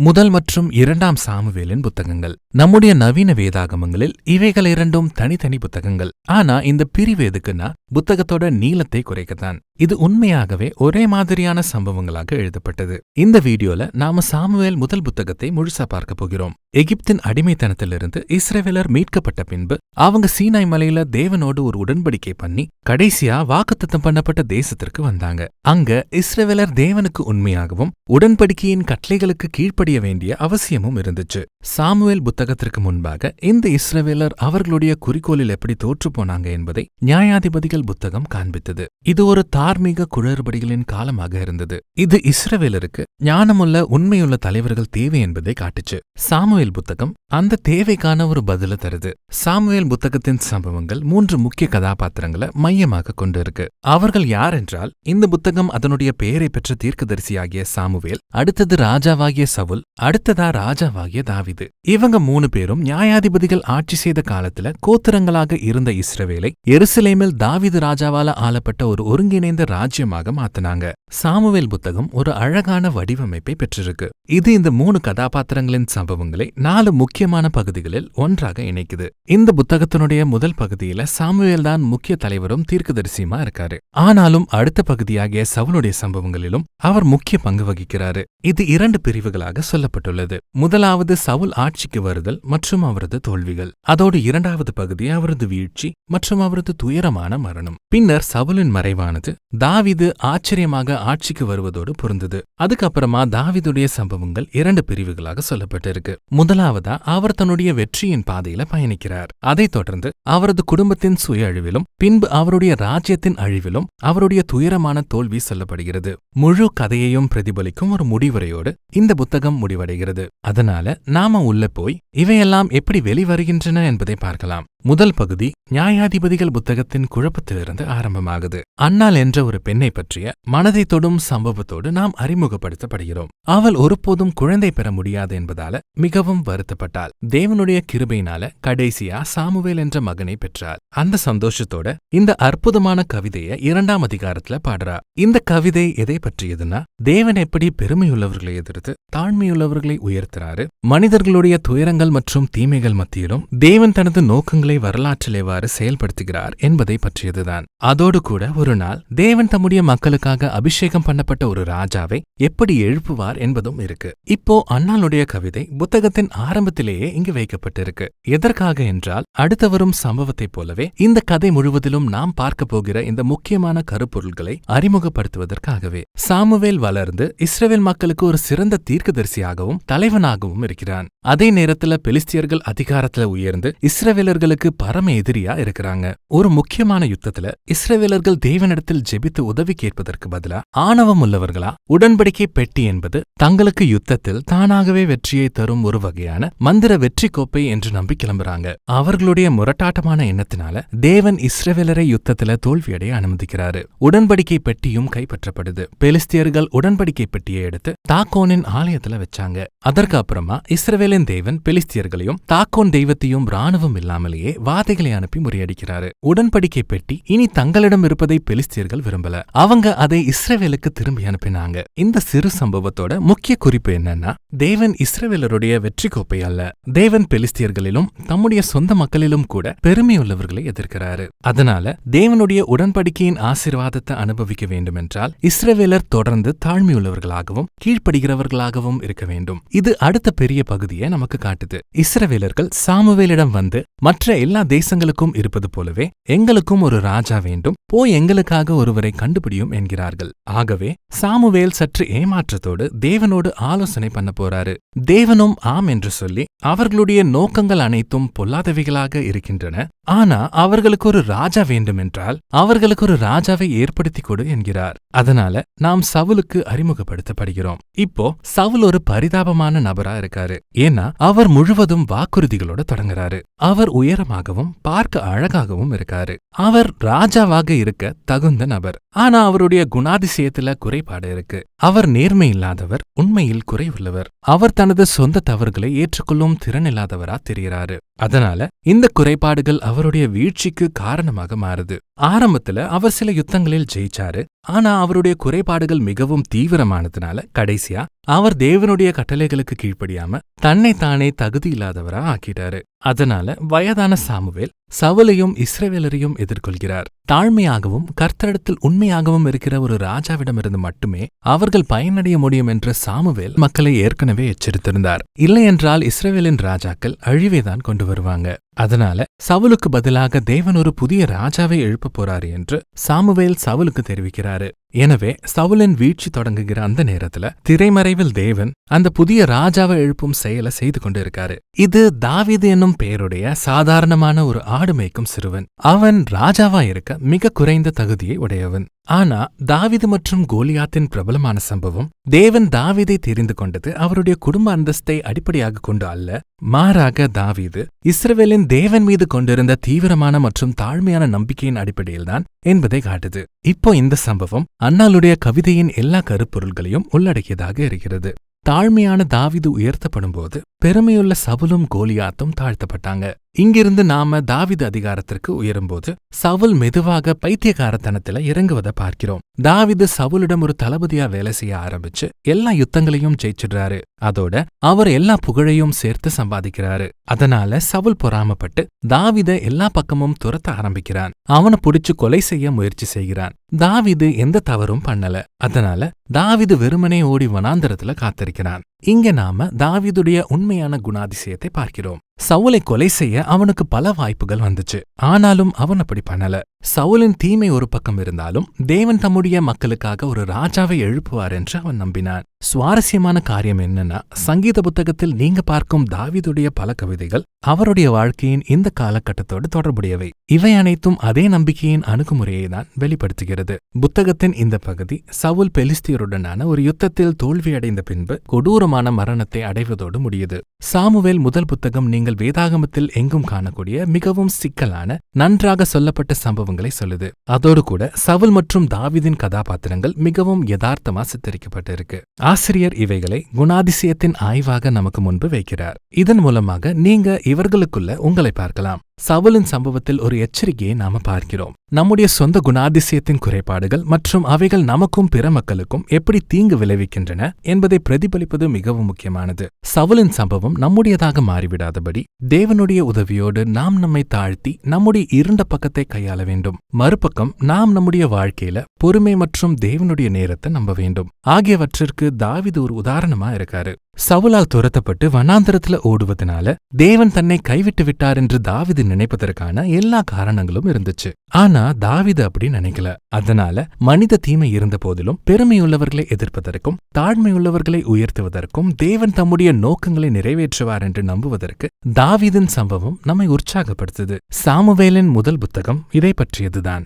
முதல் மற்றும் இரண்டாம் சாமுவேலின் புத்தகங்கள். நம்முடைய நவீன வேதாகமங்களில் இவைகள் இரண்டும் தனித்தனி புத்தகங்கள். ஆனா இந்த பிரிவு எதுக்குன்னா புத்தகத்தோட நீளத்தை குறைக்கத்தான். இது உண்மையாகவே ஒரே மாதிரியான சம்பவங்களாக எழுதப்பட்டது. இந்த வீடியோல நாம சாமுவேல் முதல் புத்தகத்தை முழுசா பார்க்க போகிறோம். எகிப்தின் அடிமைத்தனத்திலிருந்து இஸ்ரவேலர் மீட்கப்பட்ட பின்பு அவங்க சீனாய் மலையில தேவனோடு ஒரு உடன்படிக்கை பண்ணி கடைசியா வாக்குத்தத்தம் பண்ணப்பட்ட தேசத்திற்கு வந்தாங்க. அங்க இஸ்ரேவேலர் தேவனுக்கு உண்மையாகவும் உடன்படிக்கையின் கட்டளைகளுக்கு கீழ்ப்படிய வேண்டிய அவசியமும் இருந்துச்சு. சாமுவேல் புத்தகத்திற்கு முன்பாக இந்த இஸ்ரவேலர் அவர்களுடைய குறிக்கோளில் எப்படி தோற்று போனாங்க என்பதை நியாயாதிபதிகள் புத்தகம் காண்பித்தது. இது ஒரு தார்மீக குளறுபடிகளின் காலமாக இருந்தது. இது இஸ்ரவேலருக்கு ஞானமுள்ள உண்மையுள்ள தலைவர்கள் தேவை என்பதை காட்டுச்சு. சாமுவேல் புத்தகம் அந்த தேவைக்கான ஒரு பதில தருது. சாமுவேல் புத்தகத்தின் சம்பவங்கள் மூன்று முக்கிய கதாபாத்திரங்களை மையமாக கொண்டு இருக்கு அவர்கள் யார் என்றால் இந்த புத்தகம் அதனுடைய பெயரை பெற்ற தீர்க்கதரிசியாகிய சாமுவேல் அடுத்தது ராஜாவாகிய சவுல் அடுத்ததா ராஜாவாகிய தாவிது. இவங்க மூணு பேரும் நியாயாதிபதிகள் ஆட்சி செய்த காலத்துல கோத்திரங்களாக இருந்த இஸ்ரவேலை எருசலேமில் தாவிது ராஜாவால ஆளப்பட்ட ஒரு ஒருங்கிணைந்த ராஜ்யமாக மாத்தினாங்க. சாமுவேல் புத்தகம் ஒரு அழகான வடிவமைப்பை பெற்றிருக்கு. இது இந்த மூணு கதாபாத்திரங்களின் சம்பவங்களை நாலு முக்கியமான பகுதிகளில் ஒன்றாக இணைக்குது. இந்த புத்தகத்தினுடைய முதல் பகுதியில சாமுவேல் தான் முக்கிய தலைவரும் தீர்க்கதரிசியுமா இருக்காரு. ஆனாலும் அடுத்த பகுதியாகிய சவுளுடைய சம்பவங்களிலும் அவர் முக்கிய பங்கு வகிக்கிறாரு. இது இரண்டு பிரிவுகளாக சொல்லப்பட்டுள்ளது. முதலாவது சவுல் ஆட்சிக்கு வருதல் மற்றும் அவரது தோல்விகள். அதோடு இரண்டாவது பகுதி அவரது வீழ்ச்சி மற்றும் அவரது துயரமான மரணம். பின்னர் சவுலின் மறைவானது தாவிது ஆச்சரியமாக ஆட்சிக்கு வருவதோடு பொருந்தது. அதுக்கப்புறமா தாவிதுடைய சம்பவங்கள் இரண்டு பிரிவுகளாக சொல்லப்பட்டிருக்கு. முதலாவதா அவர் தன்னுடைய வெற்றியின் பாதையில பயணிக்கிறார். அதைத் தொடர்ந்து அவரது குடும்பத்தின் சுய அழிவிலும் பின்பு அவருடைய ராஜ்யத்தின் அழிவிலும் அவருடைய துயரமான தோல்வி சொல்லப்படுகிறது. முழு கதையையும் பிரதிபலிக்கும் ஒரு முடிவுரையோடு இந்த புத்தகம் முடிவடைகிறது. அதனால நாம உள்ள போய் இவையெல்லாம் எப்படி வெளிவருகின்றன என்பதை பார்க்கலாம். முதல் பகுதி நியாயாதிபதிகள் புத்தகத்தின் குழப்பத்திலிருந்து ஆரம்பமாகுது. அன்னாள் என்ற ஒரு பெண்ணை பற்றிய மனதை தொடும் சம்பவத்தோடு நாம் அறிமுகப்படுத்தப்படுகிறோம். அவள் ஒருபோதும் குழந்தை பெற முடியாது என்பதால மிகவும் வருத்தப்பட்டாள். தேவனுடைய கிருபையினால கடைசியா சாமுவேல் என்ற மகனை பெற்றாள். அந்த சந்தோஷத்தோட இந்த அற்புதமான கவிதையை இரண்டாம் அதிகாரத்துல பாடுறா. இந்த கவிதை எதை பற்றியதுன்னா தேவன் எப்படி பெருமையுள்ளவர்களை எதிர்த்து தாழ்மையுள்ளவர்களை உயர்த்துறாரு மனிதர்களுடைய துயரங்கள் மற்றும் தீமைகள் மத்தியிலும் தேவன் தனது நோக்கங்கள் வரலாற்றில் எவ்வாறு செயல்படுத்துகிறார் என்பதை பற்றியதுதான். அதோடு கூட ஒரு நாள் தேவன் தம்முடைய மக்களுக்காக அபிஷேகம் பண்ணப்பட்ட ஒரு ராஜாவை எப்படி எழுப்புவார் என்பதும் இருக்கு. இப்போ அண்ணாளுடைய கவிதை புத்தகத்தின் ஆரம்பத்திலேயே இங்கு வைக்கப்பட்டிருக்கு. எதற்காக என்றால் அடுத்த வரும் சம்பவத்தைப் போலவே இந்த கதை முழுவதிலும் நாம் பார்க்க போகிற இந்த முக்கியமான கருப்பொருள்களை அறிமுகப்படுத்துவதற்காகவே. சாமுவேல் வளர்ந்து இஸ்ரேல் மக்களுக்கு ஒரு சிறந்த தீர்க்கதரிசியாகவும் தலைவனாகவும் இருக்கிறான். அதே நேரத்தில் பெலிஸ்தியர்கள் அதிகாரத்தில் உயர்ந்து இஸ்ரவேலர்களுக்கு பரம எதிரியா இருக்கிறாங்க. ஒரு முக்கியமான யுத்தத்துல இஸ்ரேவேலர்கள் தேவனிடத்தில் ஜெபித்து உதவி கேட்பதற்கு பதிலா ஆணவம் உள்ளவர்களா? உடன்படிக்கை பெட்டி என்பது தங்களுக்கு யுத்தத்தில் தானாகவே வெற்றியை தரும் ஒரு வகையான மந்திர வெற்றி கோப்பை என்று நம்பி கிளம்புறாங்க. அவர்களுடைய முரட்டாட்டமான எண்ணத்தினால தேவன் இஸ்ரவேலரை யுத்தத்துல தோல்வியடைய அனுமதிக்கிறாரு. உடன்படிக்கை பெட்டியும் கைப்பற்றப்படுது. பெலிஸ்தியர்கள் உடன்படிக்கை பெட்டியை எடுத்து தாக்கோனின் ஆலயத்துல வச்சாங்க. அதற்கு அப்புறமா இஸ்ரவேலின் தேவன் பெலிஸ்தியர்களையும் தாக்கோன் தெய்வத்தையும் ராணுவம் இல்லாமலேயே வாதைகளை அனுப்பி முறியடிக்கிறாரு. உடன்படிக்கை பெட்டி இனி தங்களிடம் இருப்பதை பெலிஸ்தியர்கள் விரும்பல. அவங்க அதை இஸ்ரேவேலுக்கு திரும்பி அனுப்பினாங்க. இந்த சிறு சம்பவத்தோட முக்கிய குறிப்பு என்னன்னா தேவன் இஸ்ரவேலருடைய வெற்றி கோப்பை அல்ல. தேவன் பெலிஸ்தியர்களிலும் தம்முடைய சொந்த மக்களிலும் கூட பெருமையுள்ளவர்களை எதிர்க்கிறாரு. அதனால தேவனுடைய உடன்படிக்கையின் ஆசிர்வாதத்தை அனுபவிக்க வேண்டுமென்றால் இஸ்ரேவேலர் தொடர்ந்து தாழ்மையுள்ளவர்களாகவும் கீழ்ப்படுகிறவர்களாகவும் இருக்க வேண்டும். இது அடுத்த பெரிய பகுதியை நமக்கு காட்டுது. இஸ்ரவேலர்கள் சாமுவேலிடம் வந்து மற்ற எல்லா தேசங்களுக்கும் இருப்பது போலவே எங்களுக்கும் ஒரு ராஜா வேண்டும். போய் எங்களுக்காக ஒருவரை கண்டுபிடியும் என்கிறார்கள். ஆகவே சாமுவேல் சற்று ஏமாற்றத்தோடு தேவனோடு ஆலோசனை பண்ண போறாரு. தேவனும் ஆம் என்று சொல்லி அவர்களுடைய நோக்கங்கள் அனைத்தும் பொல்லாதவைகளாக இருக்கின்றன. ஆனா அவர்களுக்கு ஒரு ராஜா வேண்டுமென்றால் அவர்களுக்கு ஒரு ராஜாவை ஏற்படுத்தி கொடு என்கிறார். அதனால நாம் சவுலுக்கு அறிமுகப்படுத்தப்படுகிறோம். இப்போ சவுல் ஒரு பரிதாபமான நபரா இருக்காரு. ஏன்னா அவர் முழுவதும் வாக்குறுதிகளோட தொடங்குறாரு. அவர் உயரமாகவும் பார்க்க அழகாகவும் இருக்காரு. அவர் ராஜாவாக இருக்க தகுந்த நபர். ஆனா அவருடைய குணாதிசயத்துல குறைபாடு இருக்கு. அவர் நேர்மை இல்லாதவர் உண்மையில் குறைவுள்ளவர். அவர் தனது சொந்த தவறுகளை ஏற்றுக்கொள்ளும் திறன் இல்லாதவரா தெரிகிறாரு. அதனால இந்த குறைபாடுகள் அவருடைய வீழ்ச்சிக்கு காரணமாக மாறுது. ஆரம்பத்துல அவர் சில யுத்தங்களில் ஜெயிச்சாரு. ஆனா அவருடைய குறைபாடுகள் மிகவும் தீவிரமானதுனால கடைசியா அவர் தேவனுடைய கட்டளைகளுக்கு கீழ்ப்படியாம தன்னை தானே தகுதி இல்லாதவரா ஆக்கிட்டாரு. அதனால வயதான சாமுவேல் சவுலையும் இஸ்ரவேலரையும் எதிர்கொள்கிறார். தாழ்மையாகவும் கர்த்தரிடத்தில் உண்மையாகவும் இருக்கிற ஒரு ராஜாவிடமிருந்து மட்டுமே அவர்கள் பயனடைய முடியும் என்று சாமுவேல் மக்களை ஏற்கனவே எச்சரித்திருந்தார். இல்லையென்றால் இஸ்ரவேலின் ராஜாக்கள் அழிவைதான் கொண்டு வருவாங்க. அதனால சவுலுக்கு பதிலாக தேவன் ஒரு புதிய ராஜாவை எழுப்ப போறாரு என்று சாமுவேல் சவுலுக்கு தெரிவிக்கிறாரு. எனவே சவுலின் வீழ்ச்சி தொடங்குகிற அந்த நேரத்துல திரைமறைவில் தேவன் அந்த புதிய ராஜாவை எழுப்பும் செயலை செய்து கொண்டிருக்காரு. இது தாவீது என்னும் பெயருடைய சாதாரணமான ஒரு ஆடு மேய்க்கும் சிறுவன். அவன் ராஜாவா இருக்க மிக குறைந்த தகுதியை உடையவன். ஆனா தாவிது மற்றும் கோலியாத்தின் பிரபலமான சம்பவம் தேவன் தாவிதை தெரிந்து கொண்டது அவருடைய குடும்ப அந்தஸ்தை அடிப்படையாக கொண்டு அல்ல. மாறாக தாவீது இஸ்ரவேலின் தேவன் மீது கொண்டிருந்த தீவிரமான மற்றும் தாழ்மையான நம்பிக்கையின் அடிப்படையில்தான் என்பதை காட்டுது. இப்போ இந்த சம்பவம் அன்னாளுடைய கவிதையின் எல்லா கருப்பொருள்களையும் உள்ளடக்கியதாக இருக்கிறது. தாழ்மையான தாவிது உயர்த்தப்படும்போது பெருமையுள்ள சவுலும் கோலியாத்தும் தாழ்த்தப்பட்டாங்க. இங்கிருந்து நாம தாவிது அதிகாரத்திற்கு உயரும்போது சவுல் மெதுவாக பைத்தியகாரத்தனத்துல இறங்குவதை பார்க்கிறோம். தாவிது சவுலிடம் ஒரு தளபதியா வேலை செய்ய ஆரம்பிச்சு எல்லா யுத்தங்களையும் ஜெயிச்சிடுறாரு. அதோட அவர் எல்லா புகழையும் சேர்த்து சம்பாதிக்கிறாரு. அதனால சவுல் பொறாமப்பட்டு தாவித எல்லா பக்கமும் துரத்த ஆரம்பிக்கிறான். அவனை புடிச்சு கொலை செய்ய முயற்சி செய்கிறான். தாவிது எந்த தவறும் பண்ணல. அதனால தாவிது வெறுமனே ஓடி வனாந்தரத்துல காத்திருக்கிறான். இங்க நாம தாவிதுடைய உண்மையான குணாதிசயத்தை பார்க்கிறோம். சவுலை கொலை செய்ய அவனுக்கு பல வாய்ப்புகள் வந்துச்சு. ஆனாலும் அவன் அப்படி பண்ணல. சவுலின் தீமை ஒரு பக்கம் இருந்தாலும் தேவன் தம்முடைய மக்களுக்காக ஒரு ராஜாவை எழுப்புவார் என்று அவன் நம்பினான். சுவாரஸ்யமான காரியம் என்னன்னா சங்கீத புத்தகத்தில் நீங்க பார்க்கும் தாவிதுடைய பல கவிதைகள் அவருடைய வாழ்க்கையின் இந்த காலகட்டத்தோடு தொடர்புடையவை. இவை அனைத்தும் அதே நம்பிக்கையின் அணுகுமுறையை தான் வெளிப்படுத்துகிறது. புத்தகத்தின் இந்த பகுதி சவுல் பெலிஸ்தியருடனான ஒரு யுத்தத்தில் தோல்வியடைந்த பின்பு கொடூரமான மரணத்தை அடைவதோடு முடியுது. சாமுவேல் முதல் புத்தகம் நீங்க நீங்கள் வேதாகமத்தில் எங்கும் காணக்கூடிய மிகவும் சிக்கலான நன்றாக சொல்லப்பட்ட சம்பவங்களை சொல்லுது. அதோடு கூட சவுல் மற்றும் தாவிதின் கதாபாத்திரங்கள் மிகவும் யதார்த்தமா சித்தரிக்கப்பட்டிருக்கு. ஆசிரியர் இவைகளை குணாதிசயத்தின் ஆய்வாக நமக்கு முன்பு வைக்கிறார். இதன் மூலமாக நீங்க இவர்களுக்குள்ள உங்களை பார்க்கலாம். சவுலின் சம்பவத்தில் ஒரு எச்சரிக்கையை நாம பார்க்கிறோம். நம்முடைய சொந்த குணாதிசயத்தின் குறைபாடுகள் மற்றும் அவைகள் நமக்கும் பிற மக்களுக்கும் எப்படி தீங்கு விளைவிக்கின்றன என்பதை பிரதிபலிப்பது மிகவும் முக்கியமானது. சவுலின் சம்பவம் நம்முடையதாக மாறிவிடாதபடி தேவனுடைய உதவியோடு நாம் நம்மை தாழ்த்தி நம்முடைய இருண்ட பக்கத்தை கையாள வேண்டும். மறுபக்கம் நாம் நம்முடைய வாழ்க்கையில பொறுமை மற்றும் தேவனுடைய நேரத்தை நம்ப வேண்டும். ஆகியவற்றிற்கு தாவிது ஒரு உதாரணமா இருக்காரு. சவுலால் துரத்தப்பட்டு வனாந்தரத்துல ஓடுவதனால தேவன் தன்னை கைவிட்டு விட்டார் என்று தாவிது நினைப்பதற்கான எல்லா காரணங்களும் இருந்துச்சு. ஆனா தாவிது அப்படி நினைக்கல. அதனால மனித தீமை இருந்த போதிலும் பெருமையுள்ளவர்களை எதிர்ப்பதற்கும் தாழ்மையுள்ளவர்களை உயர்த்துவதற்கும் தேவன் தம்முடைய நோக்கங்களை நிறைவேற்றுவார் என்று நம்புவதற்கு தாவிதின் சம்பவம் நம்மை உற்சாகப்படுத்துது. சாமுவேலின் முதல் புத்தகம் இதை பற்றியதுதான்.